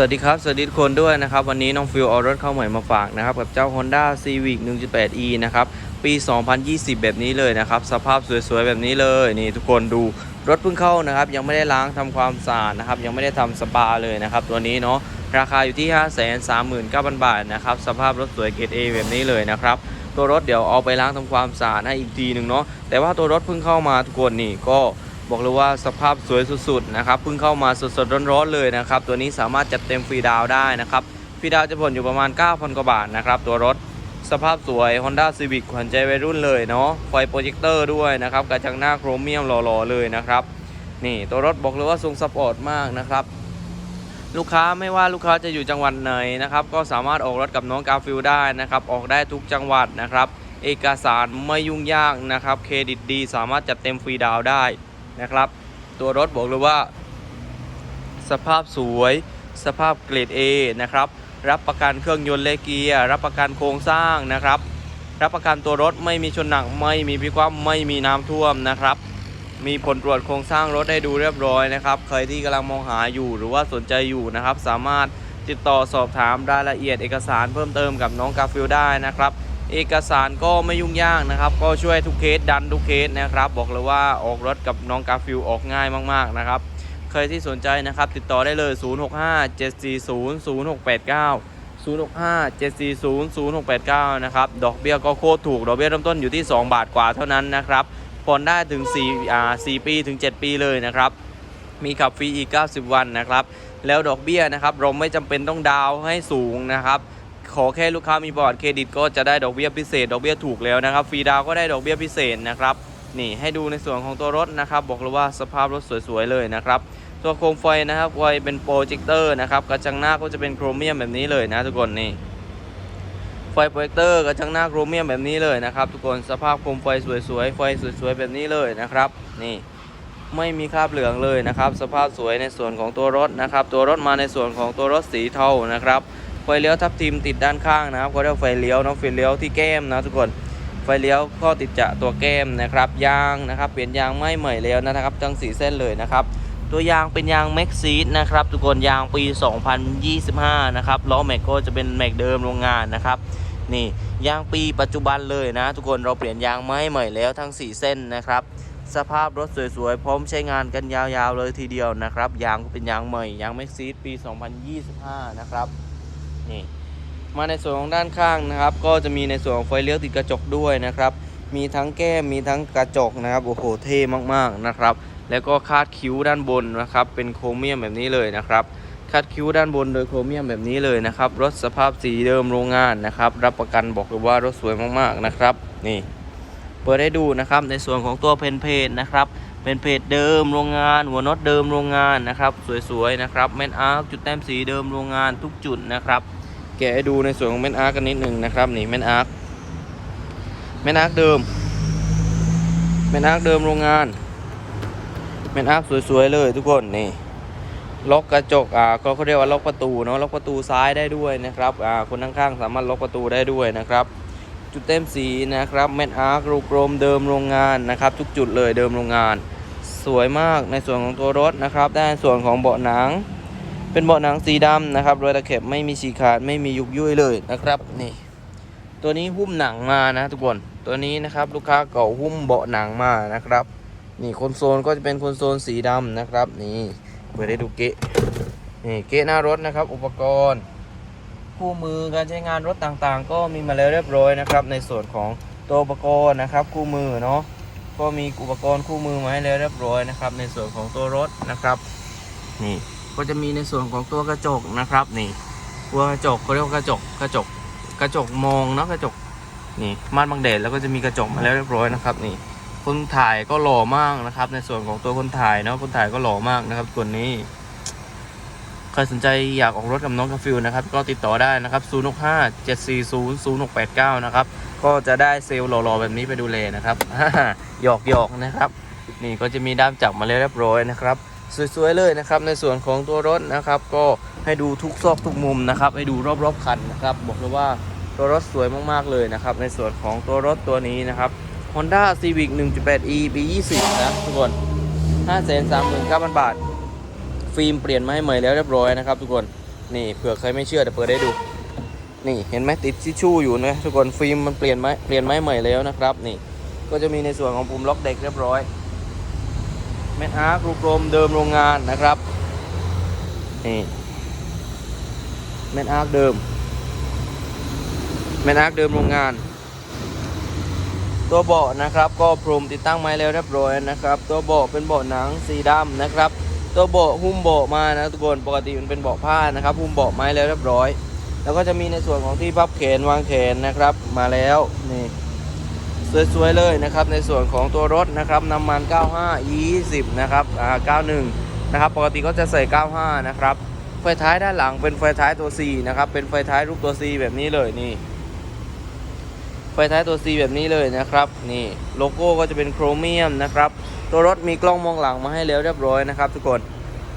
สวัสดีครับ สวัสดีทุกคนด้วยนะครับ วันนี้น้องฟิวเอารถเข้าใหม่มาฝากนะครับ กับเจ้า Honda Civic 1.8e นะครับ ปี 2020 แบบนี้เลยนะครับ สภาพสวยๆ แบบนี้เลย นี่ทุกคนดูรถเพิ่งเข้านะครับ ยังไม่ได้ล้างทำความสะอาดนะครับ ยังไม่ได้ทำสปาเลยนะครับ ตัวนี้เนาะราคาอยู่ที่ 539,000 บาทนะครับ สภาพรถสวยเกรด A แบบนี้เลยนะครับ ตัวรถเดี๋ยวเอาไปล้างทำความสะอาดให้อีกทีหนึ่งเนาะแต่ว่าตัวรถเพิ่งเข้ามาทุกคนนี่ก็ บอกเลยว่าสภาพสวยสุดๆนะครับเพิ่งเข้ามาสดๆร้อนๆเลยนะครับ ตัวนี้สามารถจัดเต็มฟรีดาวได้นะครับฟรีดาวจะผ่อนอยู่ประมาณ 9,000 กว่าบาทนะครับ ตัวรถสภาพสวย Honda Civic ขวัญใจวัยรุ่นเลยเนาะไฟโปรเจคเตอร์ด้วยนะครับกระจังหน้าโครเมียมหล่อๆเลยนะครับ นี่ตัวรถบอกเลยว่าทรงสปอร์ตมากนะครับ ลูกค้าไม่ว่าลูกค้าจะอยู่จังหวัดไหนนะครับ ก็สามารถออกรถกับน้องกาฟิลได้นะครับ ออกได้ทุกจังหวัดนะครับ เอกสารไม่ยุ่งยากนะครับ เครดิตดี สามารถจัดเต็มฟรีดาวได้ นะครับ ตัวรถบอกเลยว่า สภาพสวย สภาพเกรด A นะครับ รับประกันเครื่องยนต์และเกียร์ รับประกันโครงสร้างนะครับ รับประกันตัวรถไม่มีชนหนัก ไม่มีพิกคว่ำไม่มีน้ำท่วมนะครับ มีผลตรวจโครงสร้างรถให้ดูเรียบร้อยนะครับ ใครที่กำลังมองหาอยู่หรือว่าสนใจอยู่นะครับ สามารถติดต่อสอบถามรายละเอียดเอกสารเพิ่มเติมกับน้องกาฟิลได้นะครับ เอกสารก็ไม่ยุ่งยากนะครับ ก็ช่วยทุกเคสดันทุกเคสนะครับ บอกเลยว่าออกรถกับน้องกาฟิลออกง่ายมากๆนะครับใครที่สนใจนะครับ ติดต่อได้เลย 0657400689 0657400689 นะครับ ดอกเบี้ยก็โคตรถูก ดอกเบี้ยเริ่มต้นอยู่ที่ 2 บาทกว่าเท่านั้นนะครับผ่อนได้ถึง4อ่า4ปีถึง 7 ปีเลยนะครับ มีขับฟรีอีก 90 วันนะครับ แล้วดอกเบี้ยนะครับ เราไม่จำเป็นต้องดาวให้สูงนะครับ อแค่ลูกค้ามีบอร์ดเครดิตก็จะได้ดอกเบี้ยพิเศษ ดอกเบี้ยถูกแล้วนะครับ ฟรีดาวก็ได้ดอกเบี้ยพิเศษนะครับ นี่ให้ดูในส่วนของตัวรถนะครับ บอกเลยว่าสภาพรถสวยๆเลยนะครับตัวโคมไฟนะครับไฟเป็นโปรเจคเตอร์นะครับ กระจังหน้าก็จะเป็นโครเมียมแบบนี้เลยนะทุกคนนี่ ไฟโปรเจคเตอร์กระจังหน้าโครเมียมแบบนี้เลยนะครับ ทุกคน สภาพโคมไฟสวยๆ ไฟสวยๆแบบนี้เลยนะครับ นี่ไม่มีคราบเหลืองเลยนะครับ สภาพสวยในส่วนของตัวรถนะครับ ตัวรถมาในส่วนของตัวรถสีเทานะครับ ฟเลี้ยวทับทิมติดด้านข้างนะครับเขาเรียกไฟเลี้ยวเนาะไฟเลี้ยวที่แก้มนะทุกคนไฟเลี้ยวก็ติดจะตัวแก้มนะครับยางนะครับเปลี่ยนยางไม่ใหม่แล้วนะครับทั้งสีเส้นเลยนะครับตัวยางเป็นยางแม็กซีดนะครับทุกคนยางปี 2025 นะครับล้อแม็กก็จะเป็นแม็กเดิมโรงงานนะครับนี่ยางปีปัจจุบันเลยนะ ทุกคนเราเปลี่ยนยางไม้ใหม่แล้วทั้ง 4 เส้นนะครับ สภาพรถสวยๆ พร้อมใช้งานกันยาวๆเลยทีเดียวนะครับ ยางก็เป็นยางใหม่ ยางแม็กซีดปี 2025 นะครับ นี่มาในส่วนของด้านข้างนะครับ ก็จะมีในส่วนของไฟเลี้ยวติดกระจกด้วยนะครับ มีทั้งแก้มมีทั้งกระจกนะครับโอ้โหเท่มากๆนะครับ แล้วก็คาดคิ้วด้านบนนะครับ เป็นโครเมียมแบบนี้เลยนะครับคาดคิ้วด้านบนโดยโครเมียมแบบนี้เลยนะครับรถสภาพสีเดิมโรงงานนะครับ รับประกันบอกเลยว่ารถสวยมากๆนะครับ นี่เปิดให้ดูนะครับในส่วนของตัวเพนเพจนะครับเป็นเพจเดิมโรงงาน หัวน็อตเดิมโรงงานนะครับ สวยๆนะครับแมนอาร์จุดแต้มสีเดิมโรงงานทุกจุดนะครับ แกะให้ดูในส่วนของแมนอาร์กันนิดหนึ่งนะครับนี่แมนอาร์กแมนอาร์กเดิมแมนอาร์กเดิมโรงงานแมนอาร์กสวยๆเลยทุกคนนี่ล็อกกระจกอ่าก็เขาเรียกว่าล็อกประตูเนาะล็อกประตูซ้ายได้ด้วยนะครับอ่าคนข้างๆสามารถล็อกประตูได้ด้วยนะครับ จุดเต็มสีนะครับแมนอาร์กรูกลมเดิมโรงงานนะครับ ทุกจุดเลยเดิมโรงงาน สวยมากในส่วนของตัวรถนะครับด้านส่วนของเบาะหนัง เป็นเบาะหนังสีดำนะครับรอยตะเข็บไม่มีฉีกขาดไม่มียุบยุ่ยเลยนะครับนี่ ตัวนี้หุ้มหนังมานะทุกคนตัวนี้นะครับลูกค้าเก่าหุ้มเบาะหนังมานะครับ นี่คอนโซลก็จะเป็นคอนโซลสีดำนะครับ นี่เปิดให้ดูเกะนี่เกะหน้ารถนะครับ อุปกรณ์คู่มือการใช้งานรถต่างๆ ก็มีมาแล้วเรียบร้อยนะครับ ในส่วนของตัวอุปกรณ์นะครับ คู่มือเนาะก็มีอุปกรณ์คู่มือมาให้แล้วเรียบร้อยนะครับ ในส่วนของตัวรถนะครับ นี่ ก็จะมีในส่วนของตัวกระจกนะครับนี่ตัวกระจกเขาเรียกว่ากระจกกระจกกระจกมองเนาะกระจกนี่ม่านบังแดดแล้วก็จะมีกระจกมาแล้วเรียบร้อยนะครับนี่คนถ่ายก็หล่อมากนะครับ ในส่วนของตัวคนถ่ายเนาะคนถ่ายก็หล่อมากนะครับส่วนนี้ใครสนใจอยากออกรถกับน้องกาฟิลนะครับก็ติดต่อได้นะครับ 0 6 5 7 4 0 0 6 8 9 นะครับ ก็จะได้เซลล์หล่อๆแบบนี้ไปดูแลนะครับหยอกหยอกๆนะครับ นี่ก็จะมีด้ามจับมาแล้วเรียบร้อยนะครับ สวยๆเลยนะครับในส่วนของตัวรถนะครับก็ให้ดูทุกซอกทุกมุมนะครับให้ดูรอบๆคันนะครับบอกเลยว่าตัวรถสวยมากๆเลยนะครับในส่วนของตัวรถตัวนี้นะครับ Honda Civic 1.8e ปี 20 นะทุกคน 539,000 บาท ฟิล์มเปลี่ยนมาให้ใหม่แล้วเรียบร้อยนะครับทุกคนนี่เผื่อใครไม่เชื่อเดี๋ยวเปิดได้ดู นี่เห็นไหมติดทิชชู่อยู่นะทุกคนฟิล์มมันเปลี่ยนไหมเปลี่ยนไม้ใหม่แล้วนะครับ นี่ก็จะมีในส่วนของปุ่มล็อกเด็กเรียบร้อย แมนอาร์ครูกลมเดิมโรงงานนะครับนี่แมนอาร์คเดิมแมนอาร์คเดิมโรงงาน ตัวเบาะนะครับ ก็พรมติดตั้งไม้แล้วเรียบร้อยนะครับ ตัวเบาะเป็นเบาะหนังสีดำนะครับ ตัวเบาะหุ้มเบาะมานะทุกคนปกติมันเป็นเบาะผ้านะครับ หุ้มเบาะไม้แล้วเรียบร้อย แล้วก็จะมีในส่วนของที่พับแขนวางแขนนะครับ มาแล้วนี่ สวยๆเลยนะครับในส่วนของตัวรถนะครับน้ำมัน 95 20 นะครับอ่า91 นะครับ ปกติก็จะใส่ 95 นะครับ ไฟท้ายด้านหลังเป็นไฟท้ายตัว C นะครับ เป็นไฟท้ายรูปตัว C แบบนี้เลยนี่ ไฟท้ายตัว C แบบนี้เลยนะครับ นี่โลโก้ก็จะเป็นโครเมียมนะครับ ตัวรถมีกล้องมองหลังมาให้แล้วเรียบร้อยนะครับทุกคน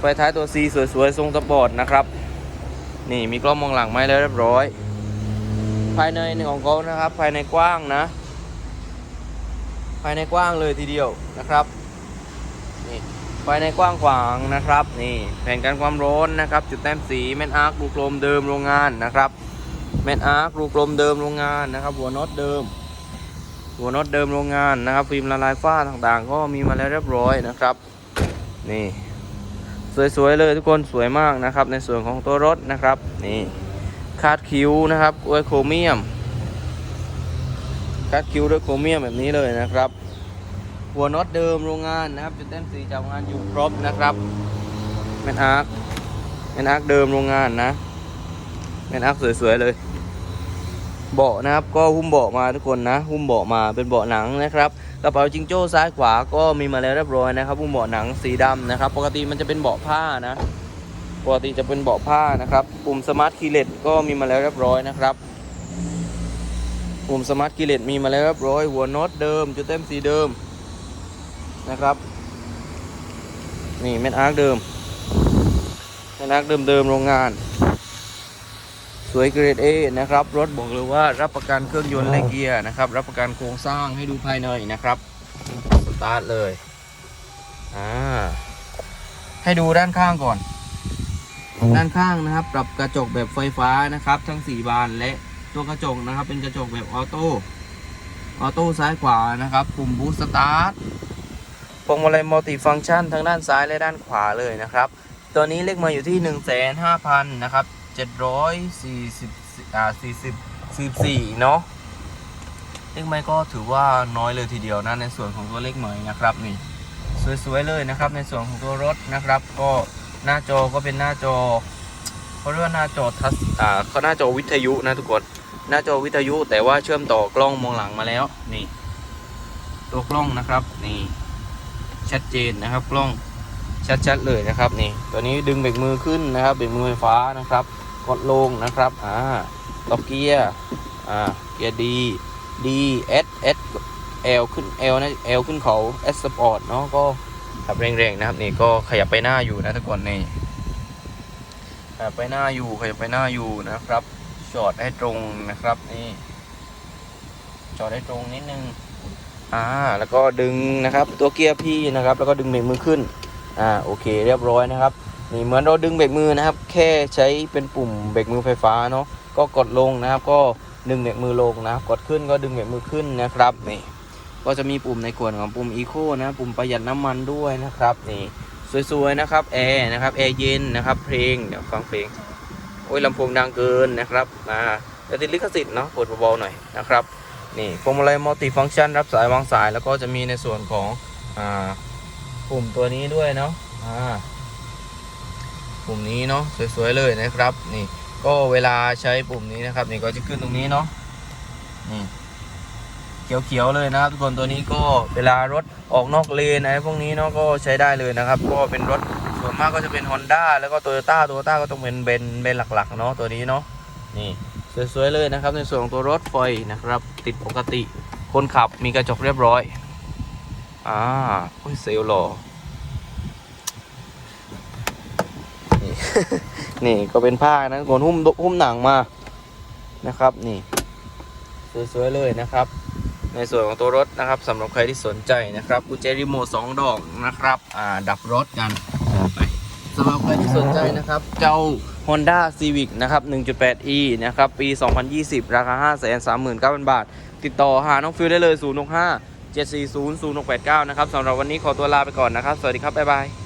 ไฟท้ายตัว C สวยๆทรงสปอร์ตนะครับ นี่มีกล้องมองหลังมาให้แล้วเรียบร้อย ภายในของเขานะครับ ภายในกว้างนะ ภายในกว้างเลยทีเดียวนะครับนี่ภายในกว้างขวางนะครับนี่แผ่นกันความร้อนนะครับจุดแต้มสีแม่นอาร์ครูกลมเดิมโรงงานนะครับแมนอาร์ครูกลมเดิมโรงงานนะครับหัวน็อตเดิม หัวน็อตเดิมโรงงานนะครับฟิล์มละลายฝ้าต่างๆ ก็มีมาแล้วเรียบร้อยนะครับนี่สวยๆเลยทุกคนสวยมากนะครับในส่วนของตัวรถนะครับนี่คาดคิ้วนะครับด้วยโครเมียม คาดคิ้วด้วยโครเมียมแบบนี้เลยนะครับ หัวน็อตเดิมโรงงานนะครับจุดเต้นสีจากโรงงานอยู่ครบนะครับแมนอาร์คแมนอาร์คเดิมโรงงานนะเป็นอักสวยๆเลยเบาะนะครับก็หุ้มเบาะมาทุกคนนะ หุ้มเบาะมาเป็นเบาะหนังนะครับกระเป๋าจิงโจ้ซ้ายขวาก็มีมาแล้วเรียบร้อยนะครับหุ้มเบาะหนังสีดำนะครับ ปกติมันจะเป็นเบาะผ้านะปกติจะเป็นเบาะผ้านะครับ ปุ่มสมาร์ทคีย์เลตก็มีมาแล้วเรียบร้อยนะครับ ปุ่มสมาร์ทคีย์เลตมีมาแล้วเรียบร้อยหัวน็อตเดิมจุดเต็มสีเดิมนะครับ นี่แม่นอาร์คเดิมแม่นอาร์คเดิมๆโรงงาน สวยเกรด A นะครับ รถบอกเลยว่ารับประกันเครื่องยนต์และเกียร์นะครับ รับประกันโครงสร้างให้ดูภายในนะครับสตาร์ทเลยอ่าให้ดูด้านข้างก่อน ด้านข้างนะครับ ปรับกระจกแบบไฟฟ้านะครับ ทั้ง 4 บานและ ตัวกระจกนะครับ เป็นกระจกแบบออโต้ออโต้ซ้ายขวานะครับปุ่มบูสต์สตาร์ทพวงมาลัยมัลติฟังก์ชันทั้งด้านซ้ายและด้านขวาเลยนะครับ ตัวนี้เลขมาอยู่ที่ 1 5 0 0 0 นะครับ 740อ่า40 44เนาะเลขไม้ก็ถือว่าน้อยเลยทีเดียวนะในส่วนของตัวเลขไม้นะครับนี่สวยๆเลยนะครับ ในส่วนของตัวรถนะครับ ก็หน้าจอก็เป็นหน้าจอเขาเรียกว่าหน้าจอทัชอ่าเขาหน้าจอวิทยุนะทุกคน หน้าจอวิทยุ แต่ว่าเชื่อมต่อกล้องมองหลังมาแล้วนี่ ตัวกล้องนะครับนี่ชัดเจนนะครับกล้องชัดๆเลยนะครับนี่ตัวนี้ดึงเบรกมือขึ้นนะครับเบรกมือไฟฟ้านะครับกดลงนะครับอ่าต่อเกียร์อ่าเกียร์ดีดีเอสเอสเอลขึ้นเอลนะเอลขึ้นเขาเอสสปอร์ตเนาะก็ขับแรงๆนะครับนี่ก็ขยับไปหน้าอยู่นะทุกคนนี่ขยับไปหน้าอยู่ขยับไปหน้าอยู่นะครับ จอดให้ตรงนะครับนี่ จอดให้ตรงนิดนึงอ่าแล้วก็ดึงนะครับ ตัวเกียร์พี่นะครับ แล้วก็ดึงเบรกมือขึ้นอ่าโอเค เรียบร้อยนะครับนี่เหมือนเราดึงเบรกมือนะครับ แค่ใช้เป็นปุ่มเบรกมือไฟฟ้าเนาะก็กดลงนะครับ ก็ดึงเบรกมือลงนะครับกดขึ้นก็ดึงเบรกมือขึ้นนะครับนี่ก็จะมีปุ่มในส่วนของปุ่มอีโคนะปุ่มประหยัดน้ำมันด้วยนะครับนี่สวยๆนะครับแอร์นะครับแอร์เย็นนะครับเพลงเดี๋ยวฟังเพลง อ้ยลำโพงดังเกินนะครับอ่าจะติดลิขสิทธิ์เนาะกดเบาๆหน่อยนะครับนี่พวงมาลัยมัลติฟังก์ชันรับสายวางสายแล้วก็จะมีในส่วนของอ่าปุ่มตัวนี้ด้วยเนาะอ่าปุ่มนี้เนาะสวยๆเลยนะครับนี่ก็เวลาใช้ปุ่มนี้นะครับนี่ก็จะขึ้นตรงนี้เนาะนี่เขียวๆเลยนะครับทุกคนตัวนี้ก็เวลารถออกนอกเลนอะไรพวกนี้เนาะก็ใช้ได้เลยนะครับ ก็เป็นรถ ส่วนมากก็จะเป็น Honda แล้วก็ Toyota Toyota ก็ต้องเป็นเบนเบนหลักๆเนาะตัวนี้เนาะนี่สวยๆเลยนะครับในส่วนของตัวรถไฟนะครับ ติดปกติ คนขับมีกระจกเรียบร้อยอ่าโอ้ยเซลล์หล่อนี่นี่ก็เป็นผ้านะคนหุ้มหุ้มหนังมานะครับนี่สวยๆเลยนะครับ ในส่วนของตัวรถนะครับสำหรับใครที่สนใจนะครับกุญแจรีโมทสองดอกนะครับ อ่า ดับรถกัน ใครที่สนใจนะครับ เจ้า Honda Civic นะครับ 1.8e นะครับ ปี 2020 ราคา 539,000 บาท ติดต่อหาน้องฟิวได้เลย 065 740 0689 นะครับสำหรับวันนี้ขอตัวลาไปก่อนนะครับ สวัสดีครับ บ๊ายบาย